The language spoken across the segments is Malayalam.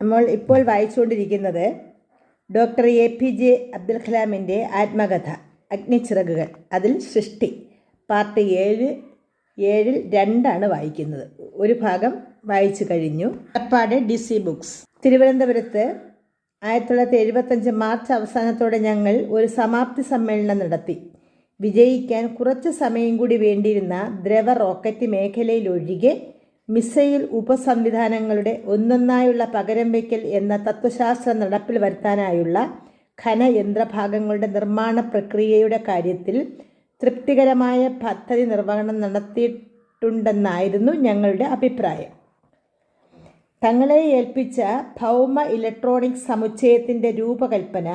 നമ്മൾ ഇപ്പോൾ വായിച്ചുകൊണ്ടിരിക്കുന്നത് doctor A P J Abdul കലാമിന്റെ ആത്മകഥ അഗ്നിച്ചിറകുകൾ അതിൽ സൃഷ്ടി പാർട്ട് ഏഴ് ഏഴിൽ രണ്ടാണ് വായിക്കുന്നത്. ഒരു ഭാഗം വായിച്ചു കഴിഞ്ഞു. അപ്പാട് ഡി സി ബുക്സ്. തിരുവനന്തപുരത്ത് ആയിരത്തി തൊള്ളായിരത്തി എഴുപത്തഞ്ച് മാർച്ച് അവസാനത്തോടെ ഞങ്ങൾ ഒരു സമാപ്തി സമ്മേളനം നടത്തി. വിജയിക്കാൻ കുറച്ച് സമയം കൂടി വേണ്ടിയിരുന്ന ദ്രവ റോക്കറ്റ് മേഖലയിലൊഴികെ മിസൈൽ ഉപസംവിധാനങ്ങളുടെ ഒന്നൊന്നായുള്ള പകരം വയ്ക്കൽ എന്ന തത്വശാസ്ത്രം നടപ്പിൽ വരുത്താനായുള്ള ഖനയന്ത്രഭാഗങ്ങളുടെ നിർമ്മാണ പ്രക്രിയയുടെ കാര്യത്തിൽ തൃപ്തികരമായ പദ്ധതി നിർവഹണം നടത്തിയിട്ടുണ്ടെന്നായിരുന്നു ഞങ്ങളുടെ അഭിപ്രായം. തങ്ങളെ ഏൽപ്പിച്ച ഭൗമ ഇലക്ട്രോണിക് സമുച്ചയത്തിന്റെ രൂപകൽപ്പന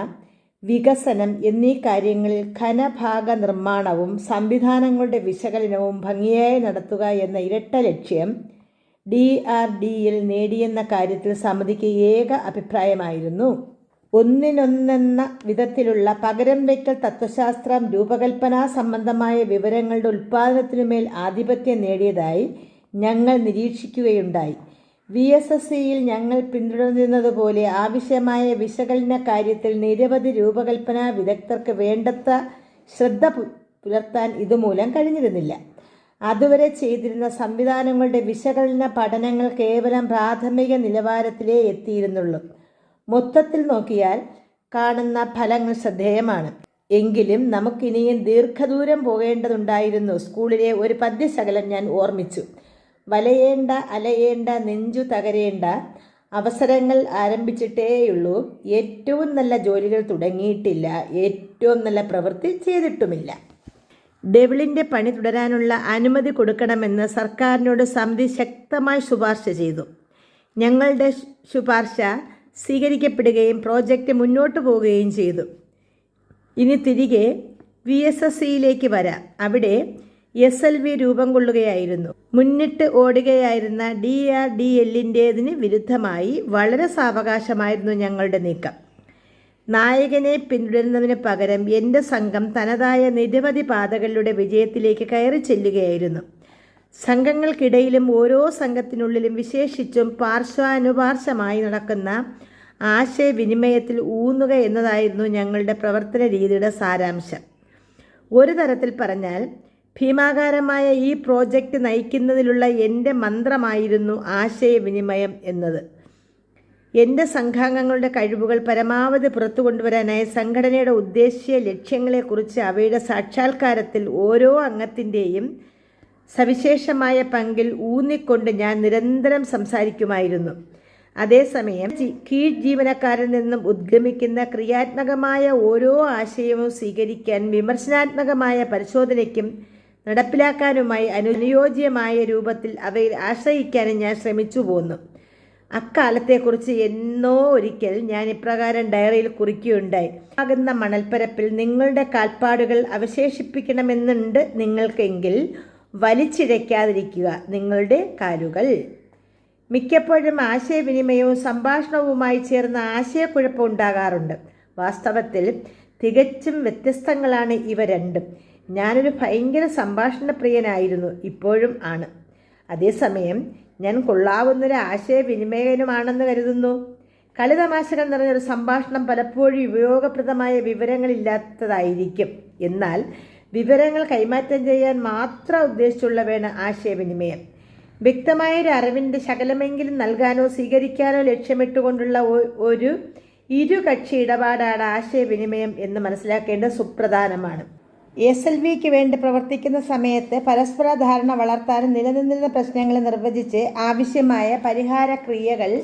വികസനം എന്നീ കാര്യങ്ങളിൽ ഖനഭാഗ നിർമ്മാണവും സംവിധാനങ്ങളുടെ വിശകലനവും ഭംഗിയായി നടത്തുക എന്ന ഇരട്ട ലക്ഷ്യം ഡി ആർ ഡിയിൽ നേടിയെന്ന കാര്യത്തിൽ സമിതിക്ക് ഏക അഭിപ്രായമായിരുന്നു. ഒന്നിനൊന്നെന്ന വിധത്തിലുള്ള പകരം വയ്ക്കൽ തത്വശാസ്ത്രം രൂപകൽപ്പനാ സംബന്ധമായ വിവരങ്ങളുടെ ഉൽപ്പാദനത്തിനുമേൽ ആധിപത്യം നേടിയതായി ഞങ്ങൾ നിരീക്ഷിക്കുകയുണ്ടായി. വി എസ് എസ് സിയിൽ ഞങ്ങൾ പിന്തുടരുന്നതുപോലെ ആവശ്യമായ വിശകലന കാര്യത്തിൽ നിരവധി രൂപകൽപ്പന വിദഗ്ധർക്ക് വേണ്ടത്ര ശ്രദ്ധ പുലർത്താൻ ഇതുമൂലം കഴിഞ്ഞിരുന്നില്ല. അതുവരെ ചെയ്തിരുന്ന സംവിധാനങ്ങളുടെ വിശകലന പഠനങ്ങൾ കേവലം പ്രാഥമിക നിലവാരത്തിലേ എത്തിയിരുന്നുള്ളൂ. മൊത്തത്തിൽ നോക്കിയാൽ കാണുന്ന ഫലങ്ങൾ ശ്രദ്ധേയമാണ്. എങ്കിലും നമുക്കിനിയും ദീർഘദൂരം പോകേണ്ടതുണ്ടായിരുന്നു. സ്കൂളിലെ ഒരു പദ്യശകലം ഞാൻ ഓർമ്മിച്ചു. വലയേണ്ട അലയേണ്ട നെഞ്ചു തകരേണ്ട അവസരങ്ങൾ ആരംഭിച്ചിട്ടേയുള്ളൂ. ഏറ്റവും നല്ല ജോലികൾ തുടങ്ങിയിട്ടില്ല. ഏറ്റവും നല്ല പ്രവൃത്തി ചെയ്തിട്ടുമില്ല. ഡെവിളിന്റെ പണി തുടരാനുള്ള അനുമതി കൊടുക്കണമെന്ന് സർക്കാരിനോട് സമിതി ശക്തമായി ശുപാർശ ചെയ്തു. ഞങ്ങളുടെ ശുപാർശ സ്വീകരിക്കപ്പെടുകയും പ്രോജക്റ്റ് മുന്നോട്ട് പോവുകയും ചെയ്തു. ഇനി തിരികെ വി എസ് എസ് സിയിലേക്ക് വരാം. അവിടെ എസ് എൽ വി രൂപം കൊള്ളുകയായിരുന്നു. മുന്നിട്ട് ഓടുകയായിരുന്ന ഡി ആർ ഡി എല്ലിന്റേതിന് വിരുദ്ധമായി വളരെ സാവകാശമായിരുന്നു ഞങ്ങളുടെ നീക്കം. നായകനെ പിന്തുടരുന്നതിന് പകരം എന്റെ സംഘം തനതായ നിരവധി പാതകളിലൂടെ വിജയത്തിലേക്ക് കയറി ചെല്ലുകയായിരുന്നു. സംഘങ്ങൾക്കിടയിലും ഓരോ സംഘത്തിനുള്ളിലും വിശേഷിച്ചും പാർശ്വാനുപാർശ്വമായി നടക്കുന്ന ആശയവിനിമയത്തിൽ ഊന്നുക എന്നതായിരുന്നു ഞങ്ങളുടെ പ്രവർത്തന രീതിയുടെ സാരാംശം. ഒരു തരത്തിൽ പറഞ്ഞാൽ ഭീമാകാരമായ ഈ പ്രോജക്റ്റ് നയിക്കുന്നതിലുള്ള എന്റെ മന്ത്രമായിരുന്നു ആശയവിനിമയം എന്നത്. എന്റെ സംഘാംഗങ്ങളുടെ കഴിവുകൾ പരമാവധി പുറത്തു കൊണ്ടുവരാനായി സംഘടനയുടെ ഉദ്ദേശ്യ ലക്ഷ്യങ്ങളെക്കുറിച്ച് അവയുടെ സാക്ഷാത്കാരത്തിൽ ഓരോ അംഗത്തിന്റെയും സവിശേഷമായ പങ്കിൽ ഊന്നിക്കൊണ്ട് ഞാൻ നിരന്തരം സംസാരിക്കുമായിരുന്നു. അതേസമയം കീഴ് ജീവനക്കാരിൽ നിന്നും ഉദ്ഗമിക്കുന്ന ക്രിയാത്മകമായ ഓരോ ആശയവും സ്വീകരിക്കാൻ വിമർശനാത്മകമായ പരിശോധനയ്ക്കും നടപ്പിലാക്കാനുമായി അനുയോജ്യമായ രൂപത്തിൽ അവയിൽ ആശ്രയിക്കാനും ഞാൻ ശ്രമിച്ചു പോന്നു അക്കാലത്തെക്കുറിച്ച് എന്നോ ഒരിക്കൽ ഞാൻ ഇപ്രകാരം ഡയറിയിൽ കുറിക്കുകയുണ്ടായി. ആകുന്ന മണൽപ്പരപ്പിൽ നിങ്ങളുടെ കാൽപ്പാടുകൾ അവശേഷിപ്പിക്കണമെന്നുണ്ട് നിങ്ങൾക്കെങ്കിൽ വലിച്ചിഴയ്ക്കാതിരിക്കുക നിങ്ങളുടെ കാലുകൾ. മിക്കപ്പോഴും ആശയവിനിമയവും സംഭാഷണവുമായി ചേർന്ന ആശയക്കുഴപ്പം ഉണ്ടാകാറുണ്ട്. വാസ്തവത്തിൽ തികച്ചും വ്യത്യസ്തങ്ങളാണ് ഇവ രണ്ടും. ഞാനൊരു ഭയങ്കര സംഭാഷണപ്രിയനായിരുന്നു ഇപ്പോഴും ആണ്. അതേസമയം ഞാൻ കൊള്ളാവുന്നൊരു ആശയവിനിമയനുമാണെന്ന് കരുതുന്നു. കളിതമാശകൾ നിറഞ്ഞൊരു സംഭാഷണം പലപ്പോഴും ഉപയോഗപ്രദമായ വിവരങ്ങളില്ലാത്തതായിരിക്കും. എന്നാൽ വിവരങ്ങൾ കൈമാറ്റം ചെയ്യാൻ മാത്രം ഉദ്ദേശിച്ചുള്ളവയാണ് ആശയവിനിമയം. വ്യക്തമായ ഒരു അറിവിന്റെ ശകലമെങ്കിലും നൽകാനോ സ്വീകരിക്കാനോ ലക്ഷ്യമിട്ടുകൊണ്ടുള്ള ഒരു ഇരുകക്ഷി ഇടപാടാണ് ആശയവിനിമയം എന്ന് മനസ്സിലാക്കേണ്ടത് സുപ്രധാനമാണ്. എസ് എൽ വിക്ക് വേണ്ടി പ്രവർത്തിക്കുന്ന സമയത്ത് പരസ്പര ധാരണ വളർത്താനും നിലനിന്നിരുന്ന പ്രശ്നങ്ങളെ നിർവചിച്ച് ആവശ്യമായ പരിഹാര ക്രിയകൾ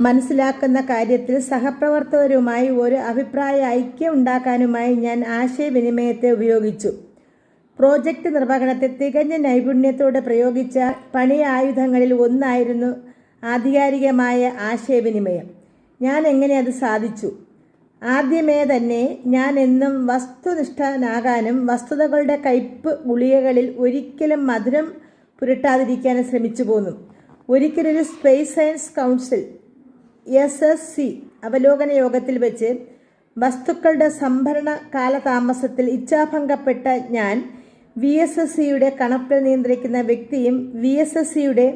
മനസ്സിലാക്കുന്ന കാര്യത്തിൽ സഹപ്രവർത്തകരുമായി ഒരു അഭിപ്രായ ഐക്യം ഉണ്ടാക്കാനുമായി ഞാൻ ആശയവിനിമയത്തെ ഉപയോഗിച്ചു. പ്രോജക്റ്റ് നിർവഹണത്തെ തികഞ്ഞ നൈപുണ്യത്തോടെ പ്രയോഗിച്ച പണി ആയുധങ്ങളിൽ ഒന്നായിരുന്നു ആധികാരികമായ ആശയവിനിമയം. ഞാൻ എങ്ങനെ അത് സാധിച്ചു? ആദ്യമേ തന്നെ ഞാൻ എന്നും വസ്തുനിഷ്ഠനാകാനും വസ്തുതകളുടെ കയ്പ് ഗുളികകളിൽ ഒരിക്കലും മധുരം പുരട്ടാതിരിക്കാനും ശ്രമിച്ചു പോന്നു. ഒരിക്കലൊരു space science council S S C അവലോകന യോഗത്തിൽ വെച്ച് വസ്തുക്കളുടെ സംഭരണ കാലതാമസത്തിൽ ഇച്ഛാഭംഗപ്പെട്ട ഞാൻ വി എസ് എസ് സിയുടെ കണക്കുകൾ നിയന്ത്രിക്കുന്ന വ്യക്തിയും വി എസ് എസ് സിയുടെ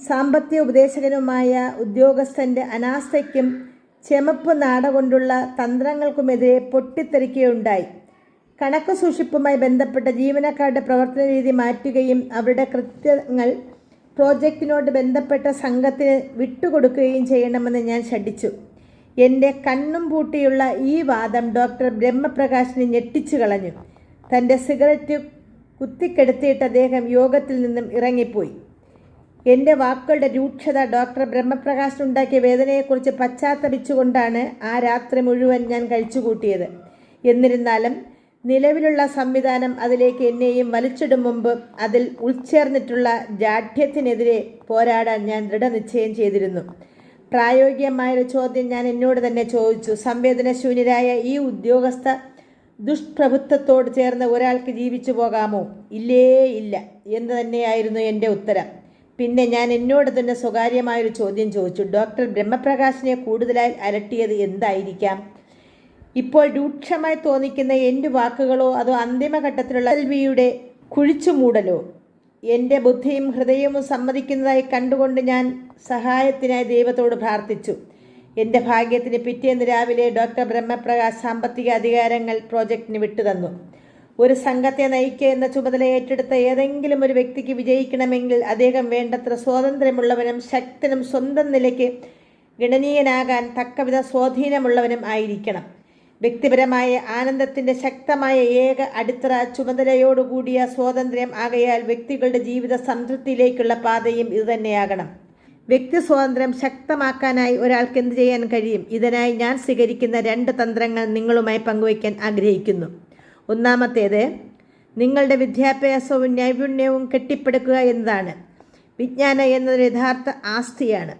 സാമ്പത്തിക ഉപദേശകനുമായ ഉദ്യോഗസ്ഥന്റെ അനാസ്ഥയ്ക്കും ചെമപ്പ് നാട കൊണ്ടുള്ള തന്ത്രങ്ങൾക്കുമെതിരെ പൊട്ടിത്തെറിക്കുകയുണ്ടായി. കണക്ക് സൂക്ഷിപ്പുമായി ബന്ധപ്പെട്ട ജീവനക്കാരുടെ പ്രവർത്തന രീതി മാറ്റുകയും അവരുടെ കൃത്യങ്ങൾ പ്രോജക്റ്റിനോട് ബന്ധപ്പെട്ട സംഘത്തിന് വിട്ടുകൊടുക്കുകയും ചെയ്യണമെന്ന് ഞാൻ ശഠിച്ചു. എന്റെ കണ്ണും പൂട്ടിയുള്ള ഈ വാദം ഡോക്ടർ ബ്രഹ്മപ്രകാശിനെ ഞെട്ടിച്ചു കളഞ്ഞു. തന്റെ സിഗരറ്റ് കുത്തിക്കെടുത്തിയിട്ട് അദ്ദേഹം യോഗത്തിൽ നിന്നും ഇറങ്ങിപ്പോയി. എന്റെ വാക്കുകളുടെ രൂക്ഷത ഡോക്ടർ ബ്രഹ്മപ്രകാശ് ഉണ്ടാക്കിയ വേദനയെക്കുറിച്ച് പശ്ചാത്തപിച്ചുകൊണ്ടാണ് ആ രാത്രി മുഴുവൻ ഞാൻ കഴിച്ചുകൂട്ടിയത്. എന്നിരുന്നാലും നിലവിലുള്ള സംവിധാനം അതിലേക്ക് എന്നെയും വലിച്ചിടും മുമ്പ് അതിൽ ഉൾച്ചേർന്നിട്ടുള്ള ജാഠ്യത്തിനെതിരെ പോരാടാൻ ഞാൻ ദൃഢനിശ്ചയം ചെയ്തിരുന്നു. പ്രായോഗികമായൊരു ചോദ്യം ഞാൻ എന്നോട് തന്നെ ചോദിച്ചു. സംവേദനശൂന്യരായ ഈ ഉദ്യോഗസ്ഥ ദുഷ്പ്രഭുത്വത്തോട് ചേർന്ന് ഒരാൾക്ക് ജീവിച്ചു പോകാമോ? ഇല്ലേ ഇല്ല എന്ന് തന്നെയായിരുന്നു എന്റെ ഉത്തരം. പിന്നെ ഞാൻ എന്നോട് തന്നെ സ്വകാര്യമായൊരു ചോദ്യം ചോദിച്ചു. ഡോക്ടർ ബ്രഹ്മപ്രകാശിനെ കൂടുതലായി അലട്ടിയത് എന്തായിരിക്കാം? ഇപ്പോൾ രൂക്ഷമായി തോന്നിക്കുന്ന എന്റെ വാക്കുകളോ അതോ അന്തിമഘട്ടത്തിലുള്ള എൽവിയുടെ കുഴിച്ചുമൂടലോ? എന്റെ ബുദ്ധിയും ഹൃദയവും സമ്മതിക്കുന്നതായി കണ്ടുകൊണ്ട് ഞാൻ സഹായത്തിനായി ദൈവത്തോട് പ്രാർത്ഥിച്ചു. എന്റെ ഭാഗ്യത്തിന് പിറ്റേന്ന് രാവിലെ ഡോക്ടർ ബ്രഹ്മപ്രകാശ് സാമ്പത്തിക അധികാരങ്ങൾ പ്രോജക്റ്റിന് വിട്ടുതന്നു. ഒരു സംഘത്തെ നയിക്കുക എന്ന ചുമതല ഏറ്റെടുത്ത ഏതെങ്കിലും ഒരു വ്യക്തിക്ക് വിജയിക്കണമെങ്കിൽ അദ്ദേഹം വേണ്ടത്ര സ്വാതന്ത്ര്യമുള്ളവനും ശക്തനും സ്വന്തം നിലയ്ക്ക് ഗണനീയനാകാൻ തക്കവിധ സ്വാധീനമുള്ളവനും ആയിരിക്കണം. വ്യക്തിപരമായ ആനന്ദത്തിന്റെ ശക്തമായ ഏക അടിത്തറ ചുമതലയോടുകൂടിയ സ്വാതന്ത്ര്യം ആകയാൽ വ്യക്തികളുടെ ജീവിത സംതൃപ്തിയിലേക്കുള്ള പാതയും ഇതുതന്നെയാകണം വ്യക്തി സ്വാതന്ത്ര്യം ശക്തമാക്കാനായി ഒരാൾക്ക് എന്ത് ചെയ്യാൻ കഴിയും? ഇതിനായി ഞാൻ സ്വീകരിക്കുന്ന രണ്ട് തന്ത്രങ്ങൾ നിങ്ങളുമായി പങ്കുവയ്ക്കാൻ ആഗ്രഹിക്കുന്നു. ഒന്നാമത്തേത് നിങ്ങളുടെ വിദ്യാഭ്യാസവും നൈപുണ്യവും കെട്ടിപ്പടുക്കുക എന്നതാണ്. വിജ്ഞാനം എന്നത് യഥാർത്ഥ ആസ്തിയാണ്.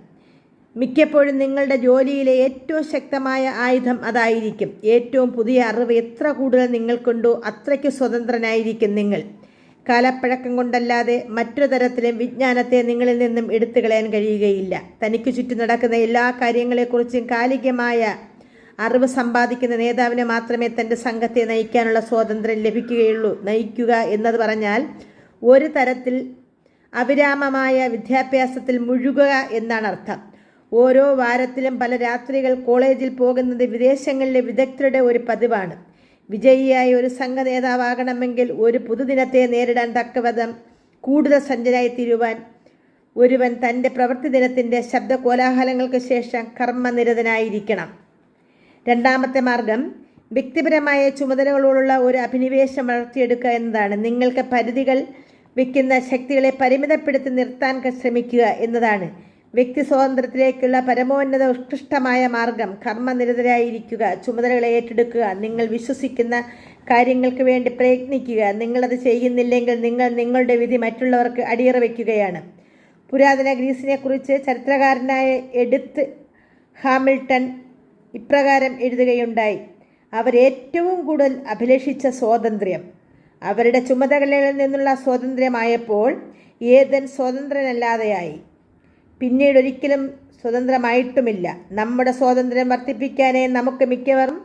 മിക്കപ്പോഴും നിങ്ങളുടെ ജോലിയിലെ ഏറ്റവും ശക്തമായ ആയുധം അതായിരിക്കും. ഏറ്റവും പുതിയ അറിവ് എത്ര കൂടുതൽ നിങ്ങൾക്കുണ്ടോ അത്രയ്ക്ക് സ്വതന്ത്രനായിരിക്കും നിങ്ങൾ. കാലപ്പഴക്കം കൊണ്ടല്ലാതെ മറ്റൊരു തരത്തിലും വിജ്ഞാനത്തെ നിങ്ങളിൽ നിന്നും എടുത്തു കളയാൻ കഴിയുകയില്ല. തനിക്ക് ചുറ്റും നടക്കുന്ന എല്ലാ കാര്യങ്ങളെക്കുറിച്ചും കാലികമായ അറിവ് സമ്പാദിക്കുന്ന നേതാവിന് മാത്രമേ തന്റെ സംഘത്തെ നയിക്കാനുള്ള സ്വാതന്ത്ര്യം ലഭിക്കുകയുള്ളൂ. നയിക്കുക എന്നത് പറഞ്ഞാൽ ഒരു തരത്തിൽ അവിരാമമായ വിദ്യാഭ്യാസത്തിൽ മുഴുകുക എന്നാണ് അർത്ഥം. ഓരോ വാരത്തിലും പല രാത്രികൾ കോളേജിൽ പോകുന്നത് വിദേശങ്ങളിലെ വിദഗ്ധരുടെ ഒരു പതിവാണ്. വിജയിയായ ഒരു സംഘ നേതാവാകണമെങ്കിൽ ഒരു പുതുദിനത്തെ നേരിടാൻ തക്കവിധം കൂടുതൽ സജ്ജനായി തീരുവാൻ ഒരുവൻ തന്റെ പ്രവൃത്തി ദിനത്തിന്റെ ശബ്ദ കോലാഹലങ്ങൾക്ക് ശേഷം കർമ്മനിരതനായിരിക്കണം. രണ്ടാമത്തെ മാർഗം വ്യക്തിപരമായ ചുമതലകളോടുള്ള ഒരു അഭിനിവേശം വളർത്തിയെടുക്കുക എന്നതാണ്. നിങ്ങൾക്ക് പരിധികൾ വയ്ക്കുന്ന ശക്തികളെ പരിമിതപ്പെടുത്തി നിർത്താൻ ശ്രമിക്കുക എന്നതാണ്. വ്യക്തി സ്വാതന്ത്ര്യത്തിലേക്കുള്ള പരമോന്നത ഉത്കൃഷ്ടമായ മാർഗം കർമ്മനിരതരായിരിക്കുക ചുമതലകളെ ഏറ്റെടുക്കുക നിങ്ങൾ വിശ്വസിക്കുന്ന കാര്യങ്ങൾക്ക് വേണ്ടി പ്രയത്നിക്കുക നിങ്ങളത് ചെയ്യുന്നില്ലെങ്കിൽ നിങ്ങൾ നിങ്ങളുടെ വിധി മറ്റുള്ളവർക്ക് അടിയറ വയ്ക്കുകയാണ്. പുരാതന ഗ്രീസിനെക്കുറിച്ച് ചരിത്രകാരനായ എഡിത്ത് ഹാമിൽട്ടൺ ഇപ്രകാരം എഴുതുകയുണ്ടായി. അവരേറ്റവും കൂടുതൽ അഭിലഷിച്ച സ്വാതന്ത്ര്യം. അവരുടെ ചുമതലകളിൽ നിന്നുള്ള സ്വാതന്ത്ര്യമായപ്പോൾ ഏതൻ സ്വതന്ത്രനല്ലാതെയായി. പിന്നീട് ഒരിക്കലും സ്വതന്ത്രമായിട്ടുമില്ല. നമ്മുടെ സ്വാതന്ത്ര്യം വർദ്ധിപ്പിക്കാനേ നമുക്ക് മിക്കവരും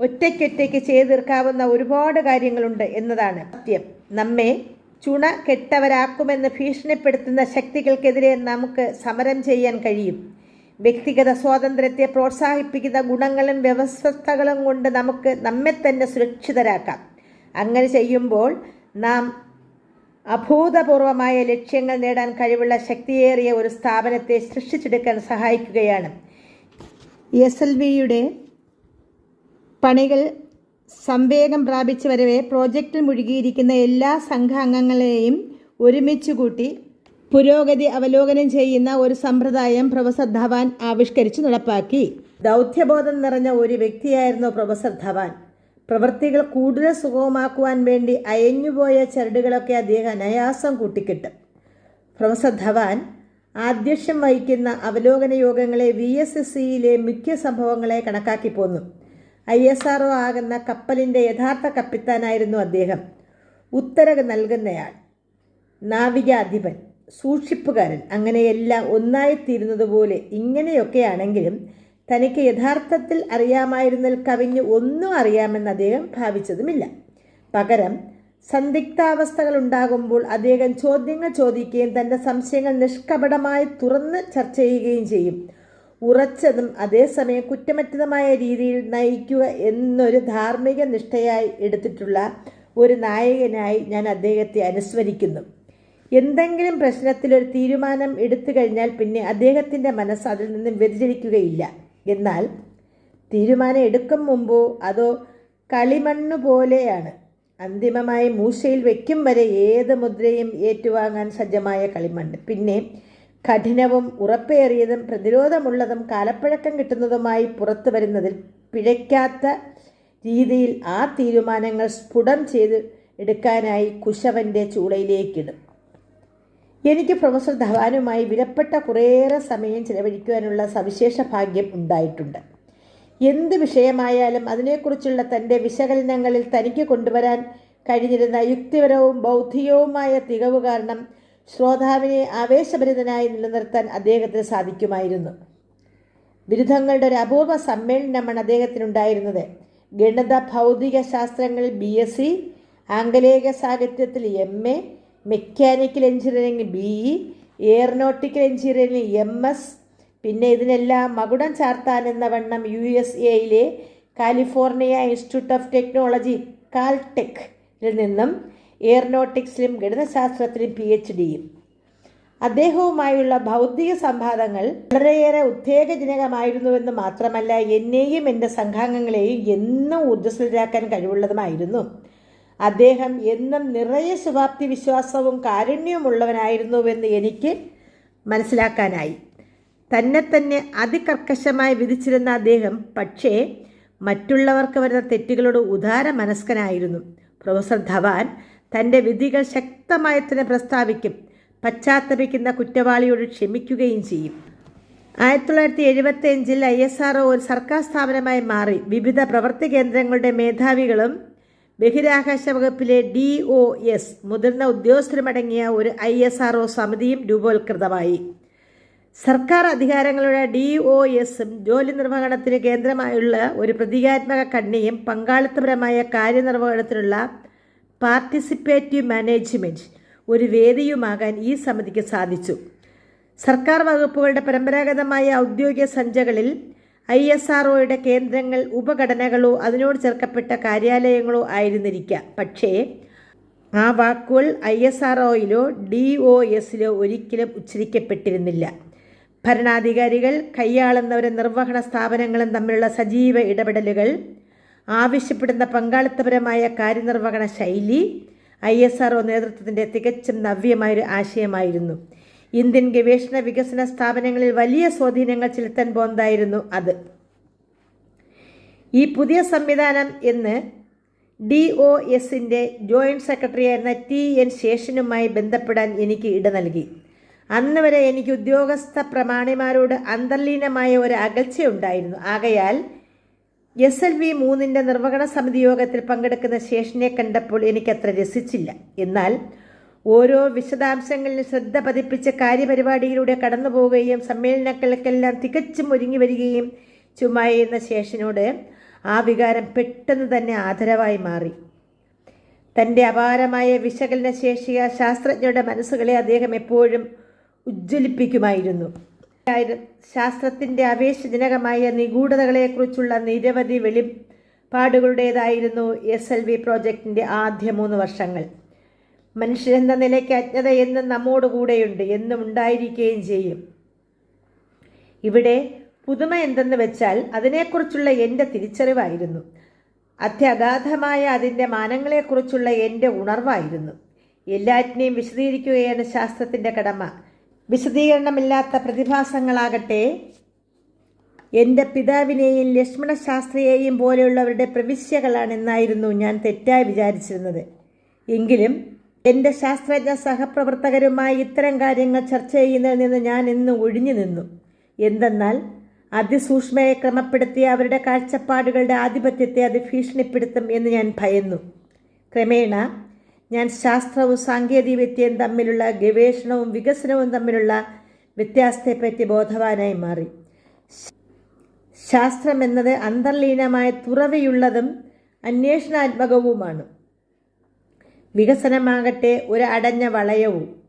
ഒറ്റയ്ക്കൊറ്റയ്ക്ക് ചെയ്തു തീർക്കാവുന്ന ഒരുപാട് കാര്യങ്ങളുണ്ട് എന്നതാണ് സത്യം. നമ്മെ ചുണ കെട്ടവരാക്കുമെന്ന് ഭീഷണിപ്പെടുത്തുന്ന ശക്തികൾക്കെതിരെ നമുക്ക് സമരം ചെയ്യാൻ കഴിയും. വ്യക്തിഗത സ്വാതന്ത്ര്യത്തെ പ്രോത്സാഹിപ്പിക്കുന്ന ഗുണങ്ങളും വ്യവസ്ഥകളും കൊണ്ട് നമുക്ക് നമ്മെ തന്നെ സുരക്ഷിതരാക്കാം. അങ്ങനെ ചെയ്യുമ്പോൾ നാം അഭൂതപൂർവമായ ലക്ഷ്യങ്ങൾ നേടാൻ കഴിവുള്ള ശക്തിയേറിയ ഒരു സ്ഥാപനത്തെ സൃഷ്ടിച്ചെടുക്കാൻ സഹായിക്കുകയാണ്. എസ് എൽ വിയുടെ പണികൾ സംവേഗം പ്രാപിച്ചു വരവേ പ്രോജക്റ്റിൽ മുഴുകിയിരിക്കുന്ന എല്ലാ സംഘാംഗങ്ങളെയും ഒരുമിച്ച് കൂട്ടി പുരോഗതി അവലോകനം ചെയ്യുന്ന ഒരു സമ്പ്രദായം പ്രൊഫസർ ധവാൻ ആവിഷ്കരിച്ച് നടപ്പാക്കി. ദൗത്യബോധം നിറഞ്ഞ ഒരു വ്യക്തിയായിരുന്നു പ്രൊഫസർ ധവാൻ. പ്രവൃത്തികൾ കൂടുതൽ സുഗമമാക്കുവാൻ വേണ്ടി അയഞ്ഞുപോയ ചരടുകളൊക്കെ അദ്ദേഹം അനായാസം കൂട്ടിക്കിട്ടും. പ്രൊഫസർ ധവാൻ ആദ്യക്ഷം വഹിക്കുന്ന അവലോകന യോഗങ്ങളെ വി എസ് എസ് സിയിലെ മിക്ക സംഭവങ്ങളെ കണക്കാക്കി പോന്നു. ഐ എസ് ആർ ആകുന്ന കപ്പലിന്റെ യഥാർത്ഥ കപ്പിത്താനായിരുന്നു അദ്ദേഹം. ഉത്തരവ് നൽകുന്നയാൾ. നാവികാധിപൻ. സൂക്ഷിപ്പുകാരൻ. അങ്ങനെയെല്ലാം ഒന്നായിത്തീരുന്നതുപോലെ ഇങ്ങനെയൊക്കെയാണെങ്കിലും തനിക്ക് യഥാർത്ഥത്തിൽ അറിയാമായിരുന്നൽ കവിഞ്ഞ് ഒന്നും അറിയാമെന്ന് അദ്ദേഹം ഭാവിച്ചതുമില്ല. പകരം സന്ദിഗ്ധാവസ്ഥകൾ ഉണ്ടാകുമ്പോൾ അദ്ദേഹം ചോദ്യങ്ങൾ ചോദിക്കുകയും തന്റെ സംശയങ്ങൾ നിഷ്കപടമായി തുറന്ന് ചർച്ച ചെയ്യുകയും ചെയ്യും. ഉറച്ചതും അതേസമയം കുറ്റമറ്റതുമായ രീതിയിൽ നയിക്കുക എന്നൊരു ധാർമ്മിക നിഷ്ഠയായി എടുത്തിട്ടുള്ള ഒരു നായകനായി ഞാൻ അദ്ദേഹത്തെ അനുസ്മരിക്കുന്നു. എന്തെങ്കിലും പ്രശ്നത്തിലൊരു തീരുമാനം എടുത്തു കഴിഞ്ഞാൽ പിന്നെ അദ്ദേഹത്തിന്റെ മനസ്സ് അതിൽ നിന്നും വ്യതിചലിക്കുകയില്ല. എന്നാൽ തീരുമാനം എടുക്കും മുമ്പോ അതോ കളിമണ്ണ് പോലെയാണ് അന്തിമമായി മൂശയിൽ വയ്ക്കും വരെ ഏത് മുദ്രയും ഏറ്റുവാങ്ങാൻ സജ്ജമായ കളിമണ്ണ്. പിന്നെ കഠിനവും ഉറപ്പേറിയതും പ്രതിരോധമുള്ളതും കാലപ്പഴക്കം കിട്ടുന്നതുമായി പുറത്തു വരുന്നതിൽ പിഴയ്ക്കാത്ത രീതിയിൽ ആ തീരുമാനങ്ങൾ സ്ഫുടം ചെയ്ത് എടുക്കാനായി കുശവന്റെ ചൂളയിലേക്കിടും. എനിക്ക് പ്രൊഫസർ ധവാനുമായി വിലപ്പെട്ട കുറേയേറെ സമയം ചിലവഴിക്കുവാനുള്ള സവിശേഷ ഭാഗ്യം ഉണ്ടായിട്ടുണ്ട്. എന്ത് വിഷയമായാലും അതിനെക്കുറിച്ചുള്ള തന്റെ വിശകലനങ്ങളിൽ തനിക്ക് കൊണ്ടുവരാൻ കഴിഞ്ഞിരുന്ന യുക്തിപരവും ബൗദ്ധികവുമായ തികവ് കാരണം ശ്രോതാവിനെ ആവേശഭരിതനായി നിലനിർത്താൻ അദ്ദേഹത്തിന് സാധിക്കുമായിരുന്നു. ബിരുദങ്ങളുടെ ഒരു അപൂർവ സമ്മേളനമാണ് അദ്ദേഹത്തിനുണ്ടായിരുന്നത്. ഗണിത ഭൗതിക ശാസ്ത്രങ്ങളിൽ ബി എസ് സി ആംഗലേയ സാഹിത്യത്തിൽ M A mechanical engineering B E aeronautical engineering M S പിന്നെ ഇതിനെല്ലാം മകുടം ചാർത്താൻ എന്ന വണ്ണം യു എസ് എയിലെ കാലിഫോർണിയ ഇൻസ്റ്റിറ്റ്യൂട്ട് ഓഫ് ടെക്നോളജി കാൽടെക്കിൽ നിന്നും എയറോനോട്ടിക്സിലും ഗണിതശാസ്ത്രത്തിലും പി എച്ച് ഡിയും അദ്ദേഹവുമായുള്ള ഭൗതിക സംവാദങ്ങൾ വളരെയേറെ ഉത്തേജനകമായിരുന്നുവെന്ന് മാത്രമല്ല എന്നെയും എന്റെ സംഘാംഗങ്ങളെയും എന്നും ഊർജസ്വലരാക്കാൻ കഴിവുള്ളതുമായിരുന്നു. അദ്ദേഹം എന്നും നിറയെ ശുഭാപ്തി വിശ്വാസവും കാരുണ്യവുമുള്ളവനായിരുന്നുവെന്ന് എനിക്ക് മനസ്സിലാക്കാനായി. തന്നെ തന്നെ അതികർക്കശമായി വിധിച്ചിരുന്ന അദ്ദേഹം പക്ഷേ മറ്റുള്ളവർക്ക് വരുന്ന തെറ്റുകളോട് ഉദാര മനസ്കനായിരുന്നു. പ്രൊഫസർ ധവാൻ തന്റെ വിധികൾ ശക്തമായി തന്നെ പ്രസ്താവിക്കും പശ്ചാത്തപിക്കുന്ന കുറ്റവാളിയോട് ക്ഷമിക്കുകയും ചെയ്യും. ആയിരത്തി തൊള്ളായിരത്തി എഴുപത്തി അഞ്ചിൽ ഐ എസ് ആർ ഒരു സർക്കാർ സ്ഥാപനമായി മാറി. വിവിധ പ്രവൃത്തി കേന്ദ്രങ്ങളുടെ മേധാവികളും ബഹിരാകാശ വകുപ്പിലെ ഡി ഒ എസ് മുതിർന്ന ഉദ്യോഗസ്ഥരുമടങ്ങിയ ഒരു ഐ എസ് ആർ ഒ സമിതിയും രൂപവത്കൃതമായി സർക്കാർ അധികാരങ്ങളുടെ ഡി ഒ എസും ജോലി നിർവഹണത്തിന് കേന്ദ്രമായുള്ള ഒരു പ്രതീകാത്മക കണ്ണിയും പങ്കാളിത്തപരമായ കാര്യനിർവഹണത്തിനുള്ള പാർട്ടിസിപ്പേറ്റീവ് മാനേജ്മെന്റ് ഒരു വേദിയുമാകാൻ ഈ സമിതിക്ക് സാധിച്ചു. സർക്കാർ വകുപ്പുകളുടെ പരമ്പരാഗതമായ ഔദ്യോഗിക സഞ്ചകളിൽ ഐ എസ് ആർ ഒയുടെ കേന്ദ്രങ്ങൾ ഉപഘടനകളോ അതിനോട് ചേർക്കപ്പെട്ട കാര്യാലയങ്ങളോ ആയിരുന്നിരിക്കാം. പക്ഷേ ആ വാക്കുകൾ ഐ എസ് ആർ ഒയിലോ ഡി ഒ എസിലോ ഒരിക്കലും ഉച്ചരിക്കപ്പെട്ടിരുന്നില്ല. ഭരണാധികാരികൾ കൈയാളുന്നവരെ നിർവഹണ സ്ഥാപനങ്ങളും തമ്മിലുള്ള സജീവ ഇടപെടലുകൾ ആവശ്യപ്പെടുന്ന പങ്കാളിത്തപരമായ കാര്യനിർവഹണ ശൈലി ഐ എസ് ആർ നേതൃത്വത്തിന്റെ തികച്ചും നവ്യമായൊരു ആശയമായിരുന്നു. ഇന്ത്യൻ ഗവേഷണ വികസന സ്ഥാപനങ്ങളിൽ വലിയ സ്വാധീനങ്ങൾ ചെലുത്താൻ പോകുന്നതായിരുന്നു അത്. ഈ പുതിയ സംവിധാനം എന്ന് ഡി ഒ എസിന്റെ ജോയിന്റ് സെക്രട്ടറിയായിരുന്ന ടി എൻ ശേഷനുമായി ബന്ധപ്പെടാൻ എനിക്ക് ഇട നൽകി. അന്ന് വരെ എനിക്ക് ഉദ്യോഗസ്ഥ പ്രമാണിമാരോട് അന്തർലീനമായ ഒരു അകൽച്ചയുണ്ടായിരുന്നു. ആകയാൽ എസ് എൽ വി മൂന്നിന്റെ നിർവഹണ സമിതി യോഗത്തിൽ പങ്കെടുക്കുന്ന ശേഷനെ കണ്ടപ്പോൾ എനിക്കത്ര രസിച്ചില്ല. എന്നാൽ ഓരോ വിശദാംശങ്ങളിലും ശ്രദ്ധ പതിപ്പിച്ച കാര്യപരിപാടിയിലൂടെ കടന്നു പോവുകയും സമ്മേളനങ്ങൾക്കെല്ലാം തികച്ചും ഒരുങ്ങി വരികയും ചുമ്മായിരുന്ന ശേഷനോട് ആ വികാരം പെട്ടെന്ന് തന്നെ ആദരവായി മാറി. തന്റെ അപാരമായ വിശകലന ശേഷിയ ശാസ്ത്രജ്ഞരുടെ മനസ്സുകളെ അദ്ദേഹം എപ്പോഴും ഉജ്ജ്വലിപ്പിക്കുമായിരുന്നു. ശാസ്ത്രത്തിന്റെ ആവേശജനകമായ നിഗൂഢതകളെക്കുറിച്ചുള്ള നിരവധി വെളിപ്പാടുകളുടേതായിരുന്നു എസ് എൽ വി പ്രോജക്റ്റിന്റെ ആദ്യ മൂന്ന് വർഷങ്ങൾ. മനുഷ്യരെന്ന നിലയ്ക്ക് അജ്ഞത എന്നും നമ്മോട് കൂടെയുണ്ട് എന്നും ഉണ്ടായിരിക്കുകയും ചെയ്യും. ഇവിടെ പുതുമ എന്തെന്ന് വെച്ചാൽ അതിനെക്കുറിച്ചുള്ള എന്റെ തിരിച്ചറിവായിരുന്നു. അത്യഗാധമായ അതിന്റെ മാനങ്ങളെക്കുറിച്ചുള്ള എന്റെ ഉണർവായിരുന്നു. എല്ലാറ്റിനെയും വിശദീകരിക്കുകയാണ് ശാസ്ത്രത്തിന്റെ കടമ. വിശദീകരണമില്ലാത്ത പ്രതിഭാസങ്ങളാകട്ടെ എന്റെ പിതാവിനെയും ലക്ഷ്മണ ശാസ്ത്രിയെയും പോലെയുള്ളവരുടെ പ്രവിശ്യകളാണെന്നായിരുന്നു ഞാൻ തെറ്റായി വിചാരിച്ചിരുന്നത്. എങ്കിലും എന്റെ ശാസ്ത്രജ്ഞ സഹപ്രവർത്തകരുമായി ഇത്തരം കാര്യങ്ങൾ ചർച്ച ചെയ്യുന്നതിൽ നിന്ന് ഞാൻ ഇന്ന് ഒഴിഞ്ഞു നിന്നു. എന്തെന്നാൽ അതിസൂക്ഷ്മയെ ക്രമപ്പെടുത്തിയ അവരുടെ കാഴ്ചപ്പാടുകളുടെ ആധിപത്യത്തെ അത് ഭീഷണിപ്പെടുത്തും എന്ന് ഞാൻ ഭയന്നു. ക്രമേണ ഞാൻ ശാസ്ത്രവും സാങ്കേതികവിദ്യയും തമ്മിലുള്ള ഗവേഷണവും വികസനവും തമ്മിലുള്ള വ്യത്യാസത്തെപ്പറ്റി ബോധവാനായി മാറി. ശാസ്ത്രം എന്നത് അന്തർലീനമായ തുറവിയുള്ളതും അന്വേഷണാത്മകവുമാണ്. വികസനമാകട്ടെ ഒരു അടഞ്ഞ വളയവും.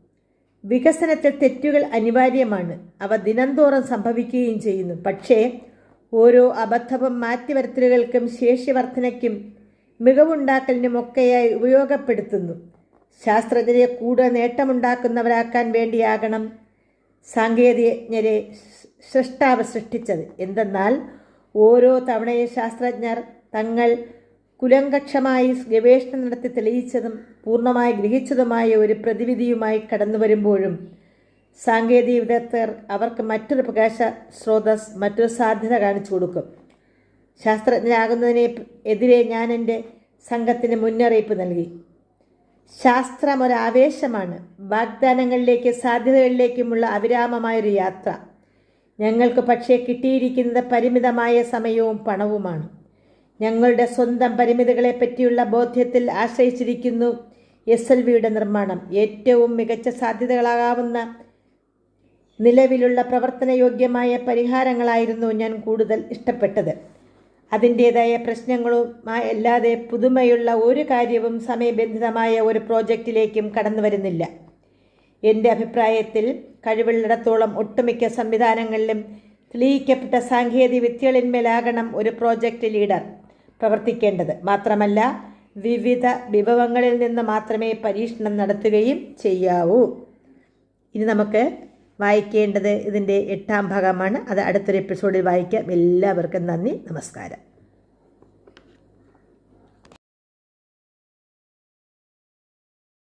വികസനത്തിൽ തെറ്റുകൾ അനിവാര്യമാണ്. അവ ദിനംതോറും സംഭവിക്കുകയും ചെയ്യുന്നു. പക്ഷേ ഓരോ അബദ്ധവും മാറ്റിവരുത്തലുകൾക്കും ശേഷിവർദ്ധനയ്ക്കും മികവുണ്ടാക്കലിനുമൊക്കെയായി ഉപയോഗപ്പെടുത്തുന്നു. ശാസ്ത്രജ്ഞരെ കൂടുതൽ നേട്ടമുണ്ടാക്കുന്നവരാക്കാൻ വേണ്ടിയാകണം സാങ്കേതികജ്ഞരെ സൃഷ്ടാവ് സൃഷ്ടിച്ചത്. എന്തെന്നാൽ ഓരോ തവണയും ശാസ്ത്രജ്ഞർ തങ്ങൾ കുലങ്കക്ഷമായി ഗവേഷണം നടത്തി തെളിയിച്ചതും പൂർണമായി ഗ്രഹിച്ചതുമായ ഒരു പ്രതിവിധിയുമായി കടന്നു വരുമ്പോഴും സാങ്കേതിക വിദഗ്ധർ അവർക്ക് മറ്റൊരു പ്രകാശ സ്രോതസ് മറ്റൊരു സാധ്യത കാണിച്ചു കൊടുക്കും. ശാസ്ത്രജ്ഞനാകുന്നതിനെ എതിരെ ഞാൻ എന്റെ സംഘത്തിന് മുന്നറിയിപ്പ് നൽകി. ശാസ്ത്രം ഒരു ആവേശമാണ് വാഗ്ദാനങ്ങളിലേക്ക് സാധ്യതകളിലേക്കുമുള്ള അവിരാമമായൊരു യാത്ര. ഞങ്ങൾക്ക് പക്ഷേ കിട്ടിയിരിക്കുന്നത് പരിമിതമായ സമയവും പണവുമാണ്. ഞങ്ങളുടെ സ്വന്തം പരിമിതികളെ പറ്റിയുള്ള ബോധ്യത്തിൽ ആശ്രയിച്ചിരിക്കുന്നു എസ് എൽ വിയുടെ നിർമ്മാണം. ഏറ്റവും മികച്ച സാധ്യതകളാകാവുന്ന നിലവിലുള്ള പ്രവർത്തനയോഗ്യമായ പരിഹാരങ്ങളായിരുന്നു ഞാൻ കൂടുതൽ ഇഷ്ടപ്പെട്ടത്. അതിന്റേതായ പ്രശ്നങ്ങളും അല്ലാതെ പുതുമയുള്ള ഒരു കാര്യവും സമയബന്ധിതമായ ഒരു പ്രോജക്റ്റിലേക്കും കടന്നു വരുന്നില്ല. എന്റെ അഭിപ്രായത്തിൽ കഴിവുള്ളിടത്തോളം ഒട്ടുമിക്ക സംവിധാനങ്ങളിലും തെളിയിക്കപ്പെട്ട സാങ്കേതിക വിദ്യകളിന്മേലാകണം ഒരു പ്രോജക്റ്റ് ലീഡർ. പ്രവർത്തിക്കേണ്ടത്. മാത്രമല്ല വിവിധ വിഭവങ്ങളിൽ നിന്ന് മാത്രമേ പരീക്ഷണം നടത്തുകയും ചെയ്യാവൂ. ഇനി നമുക്ക് വായിക്കേണ്ടത് ഇതിന്റെ എട്ടാം ഭാഗമാണ്. അത് അടുത്തൊരു എപ്പിസോഡിൽ വായിക്കാം. എല്ലാവർക്കും നന്ദി നമസ്കാരം.